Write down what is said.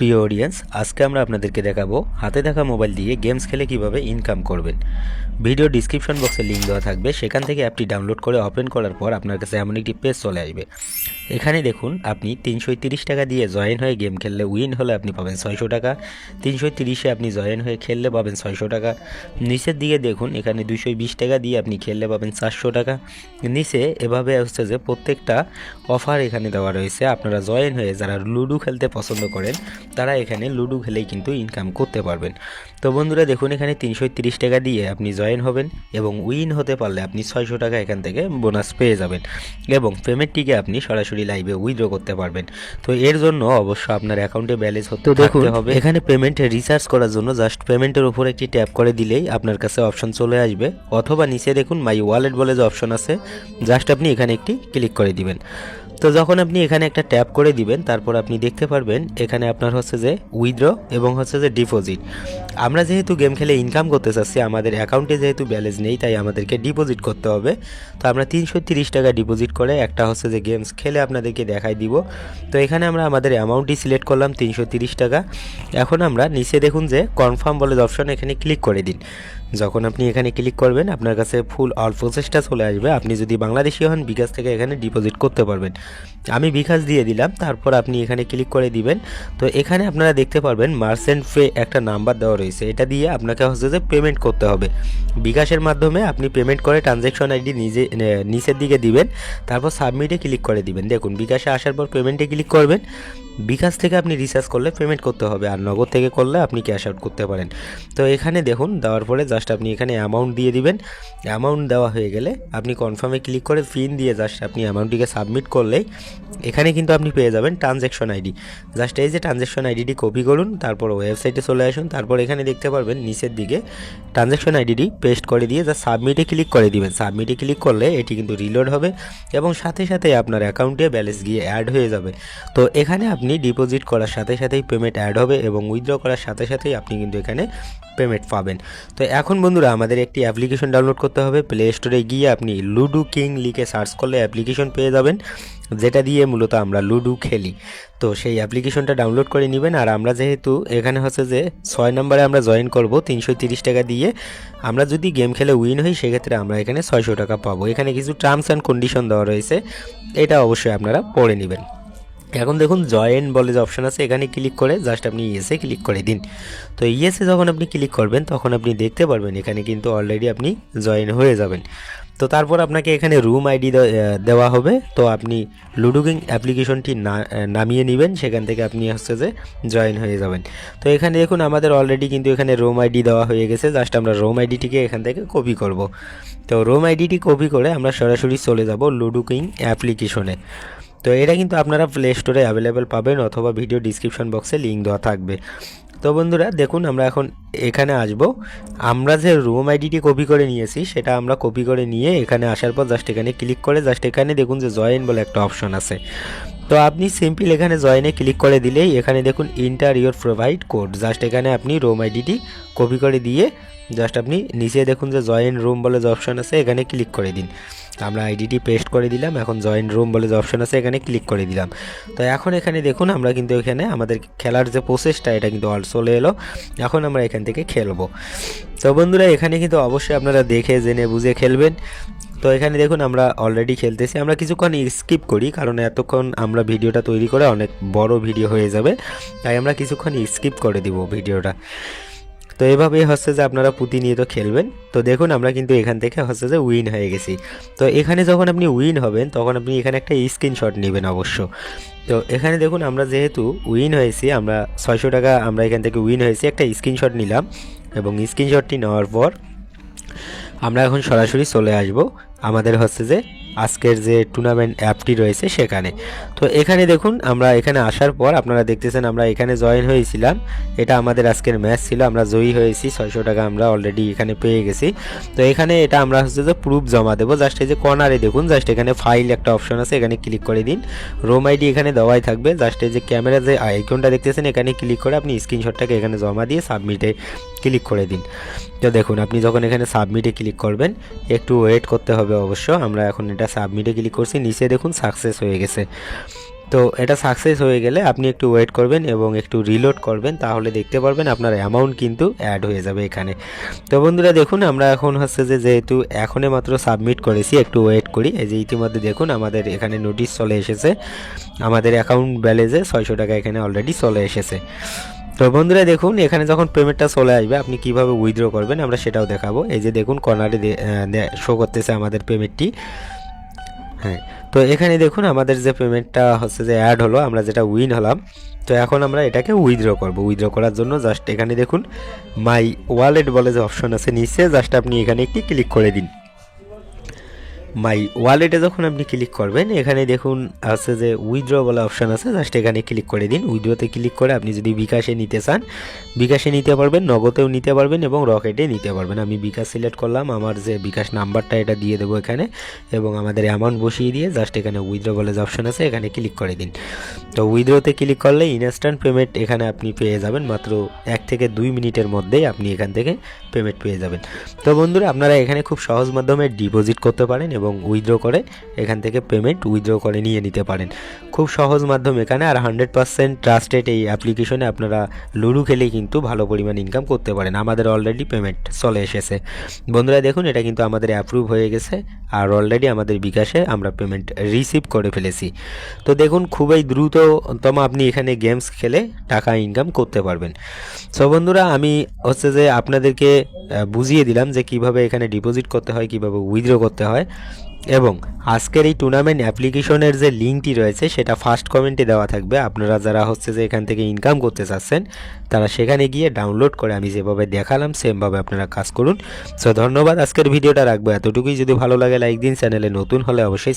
প্রিয় অডিয়েন্স আজকে আমরা আপনাদেরকে দেখাবো হাতে থাকা মোবাইল দিয়ে গেমস খেলে কীভাবে ইনকাম করবেন। ভিডিও ডিসক্রিপশন বক্সে লিঙ্ক দেওয়া থাকবে, সেখান থেকে অ্যাপটি ডাউনলোড করে ওপেন করার পর আপনার কাছে এমন একটি পেজ চলে আসবে। এখানে দেখুন, আপনি তিনশো টাকা দিয়ে জয়েন হয়ে গেম খেললে উইন হলে আপনি পাবেন ছয়শো টাকা। তিনশো তিরিশে আপনি জয়েন হয়ে খেললে পাবেন ছয়শো টাকা। নিচের দিকে দেখুন, এখানে দুশো টাকা দিয়ে আপনি খেললে পাবেন চারশো টাকা। নিচে এভাবে হচ্ছে যে প্রত্যেকটা অফার এখানে দেওয়া রয়েছে। আপনারা জয়েন হয়ে যারা লুডো খেলতে পছন্দ করেন তারা এখানে লুডো খেলেই কিন্তু ইনকাম করতে পারবেন। তো বন্ধুরা দেখুন এখানে তিনশো তিরিশ টাকা দিয়ে আপনি জয়েন হবেন এবং উইন হতে পারলে আপনি ছয়শো টাকা এখান থেকে বোনাস পেয়ে যাবেন এবং পেমেন্টটিকে আপনি সরাসরি লাইভে উইথড্র করতে পারবেন। তো এর জন্য অবশ্য আপনার অ্যাকাউন্টে ব্যালেন্স হতে দেখুন হবে। এখানে পেমেন্ট রিচার্জ করার জন্য জাস্ট পেমেন্টের উপর একটি ট্যাপ করে দিলেই আপনার কাছে অপশন চলে আসবে। অথবা নিচে দেখুন মাই ওয়ালেট বলে যে অপশন আছে জাস্ট আপনি এখানে একটি ক্লিক করে দিবেন। তো যখন আপনি এখানে একটা ট্যাপ করে দিবেন, তারপর আপনি দেখতে পারবেন, এখানে আপনার হচ্ছে যে উইথড্র এবং হচ্ছে যে ডিপোজিট আমরা যেহেতু গেম খেলে ইনকাম করতে চাচ্ছি, আমাদের অ্যাকাউন্টে যেহেতু ব্যালেন্স নেই, তাই আমাদেরকে ডিপোজিট করতে হবে। তো আমরা তিনশো টাকা ডিপোজিট করে একটা হচ্ছে যে গেমস খেলে আপনাদেরকে দেখাই দিব। তো এখানে আমরা আমাদের অ্যামাউন্টটি সিলেক্ট করলাম তিনশো টাকা। এখন আমরা নিচে দেখুন যে কনফার্ম বলে অপশন এখানে ক্লিক করে দিন। যখন আপনি এখানে ক্লিক করবেন, আপনার কাছে ফুল অল প্রসেসটা চলে আসবে। আপনি যদি বাংলাদেশি হন, বিকাশ থেকে এখানে ডিপোজিট করতে পারবেন। আমি বিকাশ দিয়ে দিলাম, তারপর আপনি এখানে ক্লিক করে দিবেন। তো এখানে আপনারা দেখতে পারবেন মার্সেন্ট ফ্রে একটা নাম্বার দেওয়া রয়েছে। এটা দিয়ে আপনাকে হচ্ছে যে পেমেন্ট করতে হবে। বিকাশের মাধ্যমে আপনি পেমেন্ট করে ট্রানজ্যাকশন আইডি নিজে নিচের দিকে দিবেন, তারপর সাবমিটে ক্লিক করে দিবেন। দেখুন, বিকাশে আসার পর পেমেন্টে ক্লিক করবেন। বিকাশ থেকে আপনি রিচার্জ করলে পেমেন্ট করতে হবে আর নগদ থেকে করলে আপনি ক্যাশ আউট করতে পারেন। তো এখানে দেখুন, দেওয়ার পরে জাস্ট আপনি এখানে অ্যামাউন্ট দিয়ে দিবেন। অ্যামাউন্ট দেওয়া হয়ে গেলে আপনি কনফার্মে ক্লিক করে পিন দিয়ে জাস্ট আপনি অ্যামাউন্টটিকে সাবমিট করলেই এখানে কিন্তু আপনি পেয়ে যাবেন ট্রানজ্যাকশন আইডি জাস্ট এই যে ট্রানজ্যাকশন আইডিটি কপি করুন, তারপর ওয়েবসাইটে চলে আসুন, তারপর এখানে দেখতে পারবেন নিচের দিকে ট্রানজ্যাকশন আইডিটি পেস্ট করে দিয়ে জাস্ট সাবমিটে ক্লিক করে দিবেন। সাবমিটে ক্লিক করলে এটি কিন্তু রিলোড হবে এবং সাথে সাথে আপনার অ্যাকাউন্টে ব্যালেন্স গিয়ে অ্যাড হয়ে যাবে। তো এখানে আপনি ডিপোজিট করার সাথে সাথেই পেমেন্ট অ্যাড হবে এবং উইথড্র করার সাথে সাথেই আপনি কিন্তু এখানে পেমেন্ট পাবেন। তো এখন বন্ধুরা, আমাদের একটি অ্যাপ্লিকেশন ডাউনলোড করতে হবে। প্লে স্টোরে গিয়ে আপনি লুডু কিং লিখে সার্চ করলে অ্যাপ্লিকেশন পেয়ে যাবেন, যেটা দিয়ে মূলত আমরা লুডু খেলি। তো সেই অ্যাপ্লিকেশনটা ডাউনলোড করে নেবেন আর আমরা যেহেতু এখানে হচ্ছে যে ছয় নম্বরে আমরা জয়েন করব, তিনশো টাকা দিয়ে, আমরা যদি গেম খেলে উইন হই, সেক্ষেত্রে আমরা এখানে ছয়শো টাকা পাবো। এখানে কিছু টার্মস অ্যান্ড কন্ডিশন দেওয়া রয়েছে, এটা অবশ্যই আপনারা পড়ে নেবেন। এখন দেখুন জয়েন বলে যে অপশান আছে, এখানে ক্লিক করে জাস্ট আপনি ইয়েসে ক্লিক করে দিন। তো ইয়েসে যখন আপনি ক্লিক করবেন, তখন আপনি দেখতে পারবেন এখানে কিন্তু অলরেডি আপনি জয়েন হয়ে যাবেন। তো তারপর আপনাকে এখানে রুম আইডি দেওয়া হবে। তো আপনি লুডুকিং অ্যাপ্লিকেশনটি নামিয়ে নেবেন, সেখান থেকে আপনি হচ্ছে যে জয়েন হয়ে যাবেন। তো এখানে দেখুন আমাদের অলরেডি কিন্তু এখানে রোম আইডি দেওয়া হয়ে গেছে জাস্ট আমরা রোম আইডিটিকে এখান থেকে কপি করব। তো রোম আইডিটি কপি করে আমরা সরাসরি চলে যাব লুডুকিং অ্যাপ্লিকেশনে তো এটা কিন্তু আপনারা প্লে স্টোরে অ্যাভেলেবেল পাবেন অথবা ভিডিও ডিসক্রিপশন বক্সে লিঙ্ক দেওয়া থাকবে। তো বন্ধুরা, দেখুন, আমরা এখন এখানে আসব। আমরা যে রুম আইডিটি কপি করে নিয়েছি, সেটা আমরা কপি করে নিয়ে এখানে আসার পর জাস্ট এখানে ক্লিক করে জাস্ট এখানে দেখুন যে জয়েন বলে একটা অপশন আছে। তো আপনি সিম্পল এখানে জয়েনে ক্লিক করে দিলেই এখানে দেখুন enter your provide code just এখানে আপনি রুম আইডিটি কপি করে দিয়ে জাস্ট আপনি নিচে দেখুন যে জয়েন রুম বলে যে অপশন আছে, এখানে ক্লিক করে দিন। আমরা আইডিটি পেস্ট করে দিলাম, এখন জয়েন রুম বলে যে অপশন আছে, এখানে ক্লিক করে দিলাম। তো এখন এখানে দেখুন আমরা কিন্তু এখানে আমাদের খেলার যে প্রসেসটা এটা কিন্তু অল চলে এলো। এখন আমরা এখান থেকে খেলব। তো বন্ধুরা, এখানে কিন্তু অবশ্যই আপনারা দেখে, জেনে, বুঝে খেলবেন। তো এখানে দেখুন আমরা অলরেডি খেলতেছি। আমরা কিছুক্ষণ স্কিপ করি, কারণ এতক্ষণ আমরা ভিডিওটা তৈরি করে অনেক বড় ভিডিও হয়ে যাবে। তাই আমরা কিছুক্ষণ স্কিপ করে দিব ভিডিওটা। তো এভাবেই হচ্ছে যে আপনারা প্রতিনিয়ত খেলবেন। তো দেখুন আমরা কিন্তু এখান থেকে হচ্ছে যে উইন হয়ে গেছি। তো এখানে যখন আপনি উইন হবেন, তখন আপনি এখানে একটা স্ক্রিনশট নেবেন অবশ্য। তো এখানে দেখুন আমরা যেহেতু উইন হয়েছি, আমরা ছয়শো টাকা আমরা এখান থেকে উইন হয়েছি, একটা স্ক্রিনশট নিলাম। এবং স্ক্রিনশটটি নেওয়ার পর আমরা এখন সরাসরি চলে আসব। আমাদের হচ্ছে যে আজকের যে টুর্নামেন্ট অ্যাপটি রয়েছে সেখানে। তো এখানে দেখুন, আমরা এখানে আসার পর আপনারা দেখতেছেন আমরা এখানে জয়েন হয়েছিলাম। এটা আমাদের আজকের ম্যাচ ছিল, আমরা জয়ী হয়েছি, ছয়শো টাকা আমরা অলরেডি এখানে পেয়ে গেছি। তো এখানে এটা আমরা হচ্ছে যে প্রুফ জমা দেবো। জাস্ট এই যে কর্নারে দেখুন জাস্ট এখানে ফাইল একটা অপশন আছে, এখানে ক্লিক করে দিন। রোম আইডি এখানে দেওয়াই থাকবে। জাস্ট এই যে ক্যামেরা যে আইকনটা দেখতেছেন, এখানে ক্লিক করে আপনি স্ক্রিনশটটাকে এখানে জমা দিয়ে সাবমিটে ক্লিক করে দিন। তো দেখুন, আপনি যখন এখানে সাবমিটে ক্লিক করবেন, একটু ওয়েট করতে হবে অবশ্য। আমরা এখন এটা সাবমিটে ক্লিক করছি, নিচে দেখুন সাকসেস হয়ে গেছে। তো এটা সাকসেস হয়ে গেলে আপনি একটু ওয়েট করবেন এবং একটু রিলোড করবেন, তাহলে দেখতে পারবেন আপনার অ্যামাউন্ট কিন্তু অ্যাড হয়ে যাবে এখানে। তো বন্ধুরা দেখুন, আমরা এখন হচ্ছে যে যেহেতু এখনই মাত্র সাবমিট করেছি, একটু ওয়েট করি। এই যে ইতিমধ্যে দেখুন, আমাদের এখানে নোটিশ চলে এসেছে। আমাদের অ্যাকাউন্ট ব্যালেন্সে ছয়শো টাকা এখানে অলরেডি চলে এসেছে। তো বন্ধুরা দেখুন, এখানে যখন পেমেন্টটা চলে আসবে, আপনি কীভাবে উইথড্র করবেন, আমরা সেটাও দেখাবো। এই যে দেখুন কর্নারে শো করতেছে আমাদের পেমেন্টটি হ্যাঁ তো এখানে দেখুন আমাদের যে পেমেন্টটা হচ্ছে যে অ্যাড হলো, আমরা যেটা উইন হলাম, তো এখন আমরা এটাকে উইথড্র করব। উইথড্র করার জন্য জাস্ট এখানে দেখুন মাই ওয়ালেট বলে যে অপশন আছে, নিচে জাস্ট আপনি এখানে একটি ক্লিক করে দিন। মাই ওয়ালেটে যখন আপনি ক্লিক করবেন, এখানে দেখুন আছে যে উইথড্র বলে অপশান আছে। জাস্ট এখানে ক্লিক করে দিন। উইথড্রতে ক্লিক করে আপনি যদি বিকাশে নিতে চান, বিকাশে নিতে পারবেন, নগদেও নিতে পারবেন এবং রকেটে নিতে পারবেন। আমি বিকাশ সিলেক্ট করলাম। আমার যে বিকাশ নাম্বারটা, এটা দিয়ে দেবো এখানে এবং আমাদের অ্যামাউন্ট বসিয়ে দিয়ে জাস্ট এখানে উইথড্র বলে যে অপশান আছে, এখানে ক্লিক করে দিন। তো উইথড্রতে ক্লিক করলে ইনস্ট্যান্ট পেমেন্ট এখানে আপনি পেয়ে যাবেন। মাত্র এক থেকে দুই মিনিটের মধ্যেই আপনি এখান থেকে পেমেন্ট পেয়ে যাবেন। তো বন্ধুরা, আপনারা এখানে খুব সহজ মাধ্যমে ডিপোজিট করতে পারেন এবং উইথড্র করে এখান থেকে পেমেন্ট উইথড্র করে নিয়ে নিতে পারেন। খুব সহজ মাধ্যম এখানে আর হান্ড্রেড পার্সেন্ট ট্রাস্টেড এই অ্যাপ্লিকেশনে আপনারা লুডু খেলেই কিন্তু ভালো পরিমাণ ইনকাম করতে পারেন। আমাদের অলরেডি পেমেন্ট চলে এসেছে। বন্ধুরা দেখুন, এটা কিন্তু আমাদের অ্যাপ্রুভ হয়ে গেছে আর অলরেডি আমাদের বিকাশে আমরা পেমেন্ট রিসিভ করে ফেলেছি। তো দেখুন, খুবই দ্রুততম আপনি এখানে গেমস খেলে টাকা ইনকাম করতে পারবেন। সো বন্ধুরা, আমি হচ্ছে যে আপনাদেরকে বুঝিয়ে দিলাম যে কীভাবে এখানে ডিপোজিট করতে হয়, কীভাবে উইথড্র করতে হয়। এবং আজকের এই টুর্নামেন্ট অ্যাপ্লিকেশনের যে লিঙ্কটি রয়েছে, সেটা ফার্স্ট কমেন্টে দেওয়া থাকবে। আপনারা যারা হচ্ছে যে এখান থেকে ইনকাম করতে চাচ্ছেন, তারা সেখানে গিয়ে ডাউনলোড করে আমি যেভাবে দেখালাম, সেমভাবে আপনারা কাজ করুন। সো ধন্যবাদ। আজকের ভিডিওটা রাখব এতটুকুই। যদি ভালো লাগে লাইক দিন। চ্যানেলে নতুন হলে অবশ্যই